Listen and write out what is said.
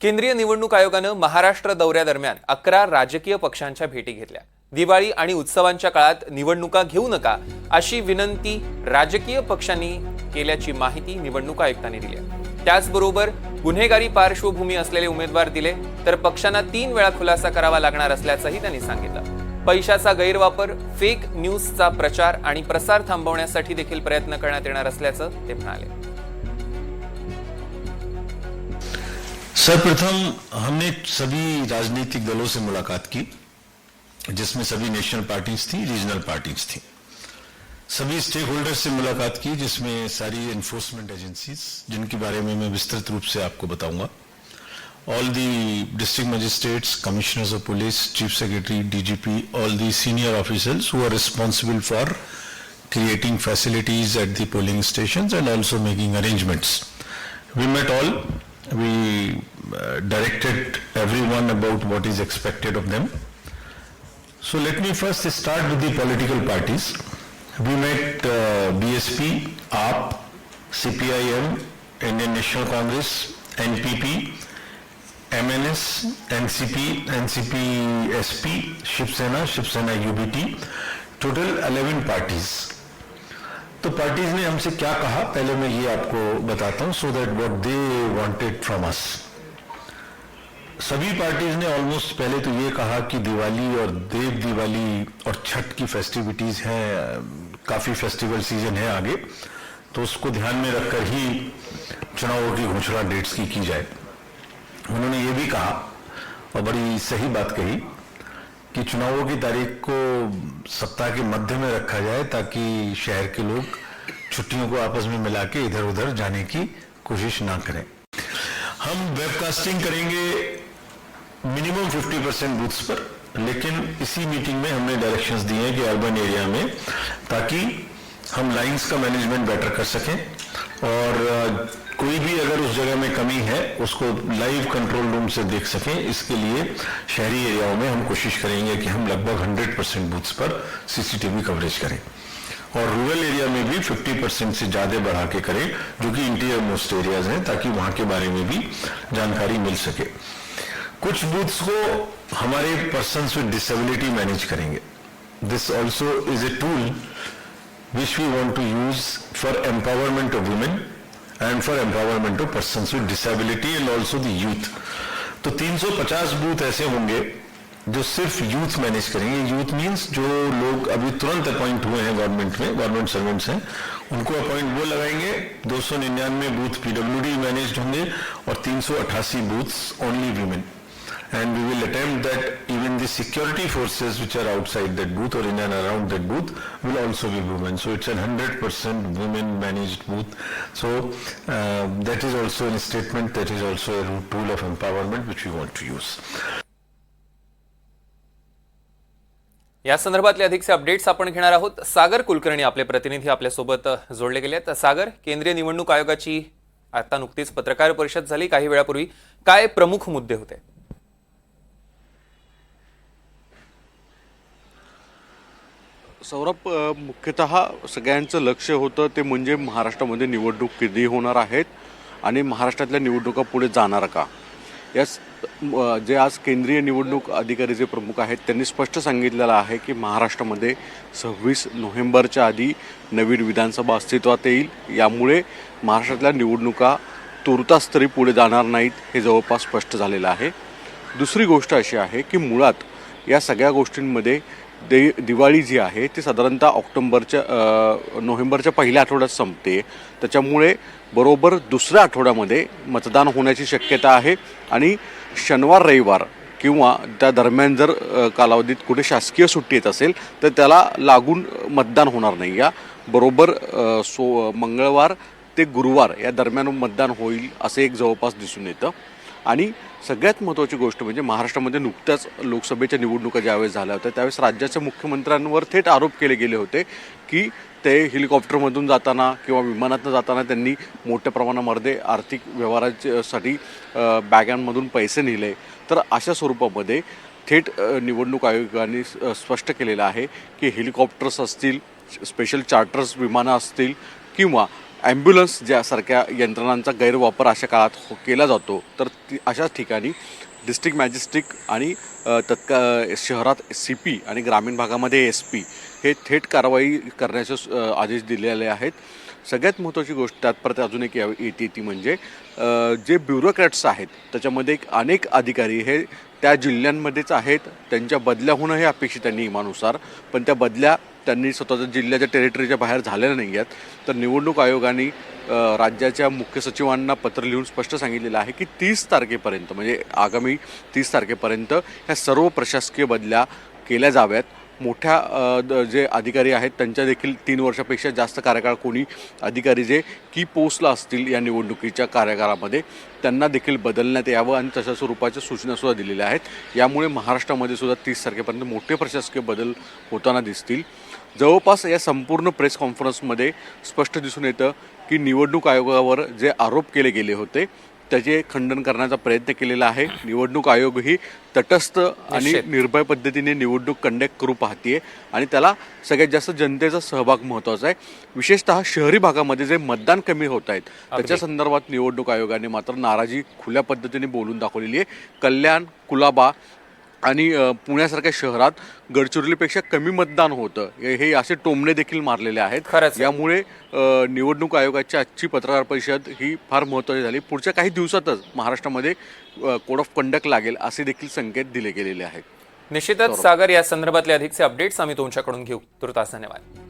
केंद्रीय निवडणूक आयोगानं महाराष्ट्र दौऱ्यादरम्यान अकरा राजकीय पक्षांच्या भेटी घेतल्या. दिवाळी आणि उत्सवांच्या काळात निवडणुका घेऊ नका अशी विनंती राजकीय पक्षांनी केल्याची माहिती निवडणूक आयुक्तांनी दिली त्याचबरोबर गुन्हेगारी पार्श्वभूमी असलेले उमेदवार दिले तर पक्षांना तीन वेळा खुलासा करावा लागणार असल्याचंही त्यांनी सांगितलं. पैशाचा गैरवापर फेक न्यूजचा प्रचार आणि प्रसार थांबवण्यासाठी देखील प्रयत्न करण्यात येणार असल्याचं ते म्हणाले. सर्वप्रथम हमने सभी राजनीतिक दलों से मुलाकात की, जिसमें सभी नेशनल पार्टीज़ थी रीजनल पार्टीज़ थी। सभी स्टेक होल्डर्स से मुलाकात की, जिसमें सारी एनफोर्समेंट एजेंसीज जिनके बारे में मैं विस्तृत रूप से आपको बताऊँगा। All the district magistrates commissioners of police chief secretary DGP all the senior officers who responsible for creating facilities at the polling station and also making arrangements we met all We uh, directed everyone about what is expected of them. So let me first start with the political parties. We met uh, BSP, AAP, CPIM, Indian National Congress, NPP, MNS, NCP, NCP SP, Shiv Sena, Shiv Sena UBT, total 11 parties. तो parties ने हमसे क्या कहा? पहले मैं ये आपको बताता हूँ so that what they wanted from us सभी पार्टीज़ ने ऑलमोस्ट पहले तो ये कहा कि दिवाली और देव दिवाली और छठ की फेस्टिविटीज हैं, काफ़ी फेस्टिवल सीज़न है आगे तो उसको ध्यान में रखकर ही चुनावों की घोषणा डेट्स की की जाए। उन्होंने ये भी कहा और बड़ी सही बात कही। कि चुनावों की तारीख को सप्ताह के मध्य में रखा जाए ताकि शहर के लोग छुट्टियों को आपस में मिला के इधर उधर जाने की कोशिश ना करें। हम वेबकास्टिंग करेंगे मिनिमम 50 परसेंट बूथ्स पर, लेकिन इसी मीटिंग में हमने डायरेक्शंस दिए हैं कि अर्बन एरिया में, ताकि हम लाइंस का मैनेजमेंट बेटर कर सकें। और कोई भी अगर उस जगह में कमी है, उसको लाइव कंट्रोल रूम से देख सकें। इसके लिए शहरी एरियाओं में हम कोशिश करेंगे कि हम लगभग 100 परसेंट बूथ्स पर सीसीटीवी कवरेज करें। और रूरल एरिया में भी 50 परसेंट से ज़्यादा बढ़ा के करें, जो कि इंटीरियर मोस्ट एरियाज़ हैं, ताकि वहाँ के बारे में भी जानकारी मिल सके। कुछ बूथ्स को हमारे पर्सन विद डिसेबिलिटी मैनेज करेंगे। This also is a tool which we want to use for empowerment of women and for empowerment of persons with disability and also the youth. तो 350 बूथ ऐसे होंगे जो सिर्फ़ यूथ मैनेज करेंगे। Youth means जो लोग अभी तुरंत अपॉइंट हुए हैं गवर्नमेंट में गवर्नमेंट सर्वेंट्स हैं, उनको अपॉइंट वो लगाएँगे। दो सौ निन्यानवे बूथ पीडब्ल्यूडी मैनेज होंगे और 388 booths only women and we will attempt that even the security forces which are outside that booth or in and around that booth will also be women. So it's a 100% women managed booth. So uh, that is also a statement, that is also a tool of empowerment which we want to use. या संदर्भातले अधिकचे updates आपण घेणार आहोत सागर कुलकर्णी आपले प्रतिनिधी आपल्यासोबत जोडले गेले आहेत सागर केंद्रीय निवडणूक आयोगाची आता नुकतीच पत्रकार परिषद झाली काही वेळापूर्वी काय प्रमुख मुद्दे होते सौरभ मुख्यतः सगळ्यांचं लक्ष होतं ते म्हणजे महाराष्ट्रामध्ये निवडणूक कधी होणार आहेत आणि महाराष्ट्रातल्या निवडणुका पुढे जाणार का? यास जे आज केंद्रीय निवडणूक अधिकारी जे प्रमुख आहेत त्यांनी स्पष्ट सांगितलेलं आहे की महाराष्ट्रामध्ये सव्वीस नोव्हेंबरच्या आधी नवीन विधानसभा अस्तित्वात येईल. यामुळे महाराष्ट्रातल्या निवडणुका तुर्तास तरी पुढे जाणार नाहीत हे जवळपास स्पष्ट झालेलं आहे. दुसरी गोष्ट अशी आहे की मुळात या सगळ्या गोष्टींमध्ये दे दिवाळी जी आहे ती साधारणतः ऑक्टोंबरच्या नोव्हेंबरच्या पहिल्या आठवड्यात संपते. त्याच्यामुळे बरोबर दुसऱ्या आठवड्यामध्ये मतदान होण्याची शक्यता आहे आणि शनिवार रविवार किंवा त्या दरम्यान जर कालावधीत कुठे शासकीय सुट्टी येत असेल तर त्याला लागून मतदान होणार नाही. या बरोबर सो मंगळवार ते गुरुवार या दरम्यान मतदान होईल असे एक जवळपास दिसून येतं. आणि सगळ्यात महत्त्वाची गोष्ट म्हणजे महाराष्ट्रामध्ये नुकत्याच लोकसभेच्या निवडणुका ज्यावेळेस झाल्या होत्या त्यावेळेस राज्याच्या मुख्यमंत्र्यांवर थेट आरोप केले गेले होते की ते हेलिकॉप्टरमधून जाताना किंवा विमानातून जाताना त्यांनी मोठ्या प्रमाणामध्ये आर्थिक व्यवहारासाठी बॅगांमधून पैसे नेले. तर अशा स्वरूपामध्ये थेट निवडणूक आयोगाने स्पष्ट केलेलं आहे की हेलिकॉप्टर्स असतील स्पेशल चार्टर्स विमानं असतील किंवा ॲम्ब्युलन्स ज्यासारख्या यंत्रणांचा गैरवापर अशा काळात हो केला जातो तर ती अशाच ठिकाणी डिस्ट्रिक्ट मॅजिस्ट्रिक आणि तत्का शहरात सी पी आणि ग्रामीण भागामध्ये एस पी हे थेट कारवाई करण्याचे आदेश दिलेले आहेत. सगळ्यात महत्त्वाची गोष्ट त्यात परत अजून एक येते ती म्हणजे जे ब्युरोक्रॅट्स आहेत त्याच्यामध्ये एक अनेक अधिकारी हे त्या जिल्ह्यांमध्येच आहेत. त्यांच्या बदल्या होणं हे अपेक्षित आहे नियमानुसार पण त्या बदल्या त्यांनी स्वतःच्या जिल्ह्याच्या टेरिटरीच्या बाहेर झालेल्या नाही आहेत. तर निवडणूक आयोगाने राज्याच्या मुख्य सचिवांना पत्र लिहून स्पष्ट सांगितलेलं आहे की तीस तारखेपर्यंत म्हणजे आगामी तीस तारखेपर्यंत ह्या सर्व प्रशासकीय बदल्या केल्या जाव्यात. मोठ्या द- जे अधिकारी आहेत त्यांच्या देखील तीन वर्षापेक्षा जास्त कार्यकाळ कोणी अधिकारी जे की पोस्टला असतील या निवडणुकीच्या कार्यकाळामध्ये त्यांना देखील बदलण्यात यावं आणि तशा स्वरूपाच्या सूचनासुद्धा दिलेल्या आहेत. यामुळे महाराष्ट्रामध्ये सुद्धा तीस तारखेपर्यंत मोठे प्रशासकीय बदल होताना दिसतील. जवळपास या संपूर्ण प्रेस कॉन्फरन्समध्ये स्पष्ट दिसून येतं की निवडणूक आयोगावर जे आरोप केले गेले होते त्याचे खंडन करण्याचा प्रयत्न केलेला आहे. निवडणूक आयोगही तटस्थ आणि. निर्भय पद्धतीने निवडणूक कंडक्ट करू पाहतीये आणि त्याला सगळ्यात जास्त जनतेचा सहभाग महत्त्वाचा आहे. विशेषतः शहरी भागामध्ये जे मतदान कमी होत आहेत त्याच्या संदर्भात निवडणूक आयोगाने मात्र नाराजी खुल्या पद्धतीने बोलून दाखवलेली आहे. कल्याण कुलाबा आणि पुण्यासारख्या शहरात गडचिरोलीपेक्षा कमी मतदान होतं. हे असे टोमणे देखील मारलेले आहेत. खरंच. यामुळे निवडणूक आयोगाची आजची पत्रकार परिषद ही फार महत्त्वाची झाली. पुढच्या काही दिवसातच महाराष्ट्रामध्ये कोड ऑफ कंडक्ट लागेल असे देखील संकेत दिले गेलेले आहेत. निश्चितच सागर या संदर्भातले अधिकचे अपडेट्स आम्ही तुमच्याकडून घेऊ. तुर्तास धन्यवाद.